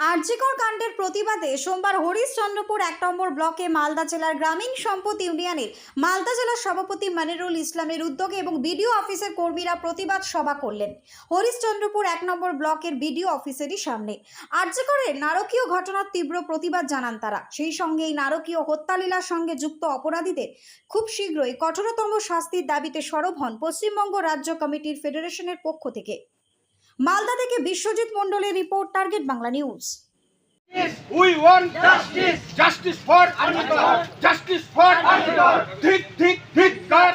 আরজিকর কাণ্ডের প্রতিবাদে সোমবার হরিশচন্দ্রপুর এক নম্বর ব্লকে মালদা জেলার গ্রামীণ সম্পদ ইউনিয়নের মালদা জেলার সভাপতি মানিরুল ইসলামের উদ্যোগে এবং বিডিও অফিসের কর্মীরা প্রতিবাদ সভা করলেন। হরিশচন্দ্রপুর এক নম্বর ব্লকের বিডিও অফিসেরই সামনে। আরজিকরের নারকীয় ঘটনার তীব্র প্রতিবাদ জানান তারা। সেই সঙ্গে এই নারকীয় হত্যালীলার সঙ্গে যুক্ত অপরাধীদের খুব শীঘ্রই কঠোরতম শাস্তির দাবিতে সরব হন পশ্চিমবঙ্গ রাজ্য কমিটির ফেডারেশনের পক্ষ থেকে। মালদা থেকে বিশ্বজিৎ মণ্ডলের report target Bangla news We want justice. Justice for Anwar. Justice for Anwar. Dik dik dik kar.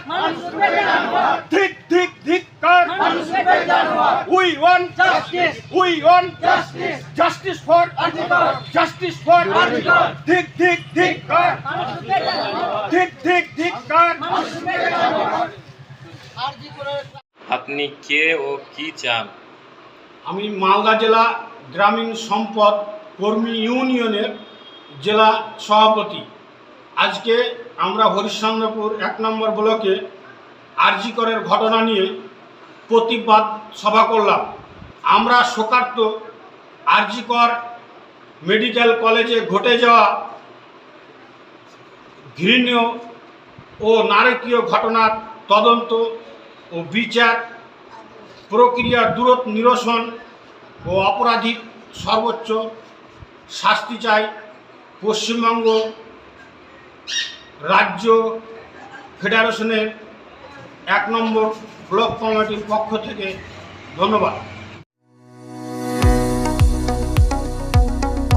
Dik dik dik kar. We want justice. We want justice. Justice for Anwar. Justice for Anwar. Dik dik dik kar. Dik dik dik kar. আপনি কে ও কি চান আমি মালদা জেলা গ্রামীণ সম্পদ কর্মী ইউনিয়নের জেলা সভাপতি। আজকে আমরা হরিশ্চন্দ্রপুর এক নম্বর ব্লকে আরজিকরের ঘটনা নিয়ে প্রতিবাদ সভা করলাম। আমরা শোকার্ত আরজিকর মেডিকেল কলেজে ঘটে যাওয়া ঘৃণীয় ও নারকীয় ঘটনার তদন্ত ও বিচার প্রক্রিয়া দূরত নিরসন ও অপরাধীর সর্বোচ্চ শাস্তি চাই। পশ্চিমবঙ্গ রাজ্য ফেডারেশনের এক নম্বর ব্লক কমিটির পক্ষ থেকে ধন্যবাদ।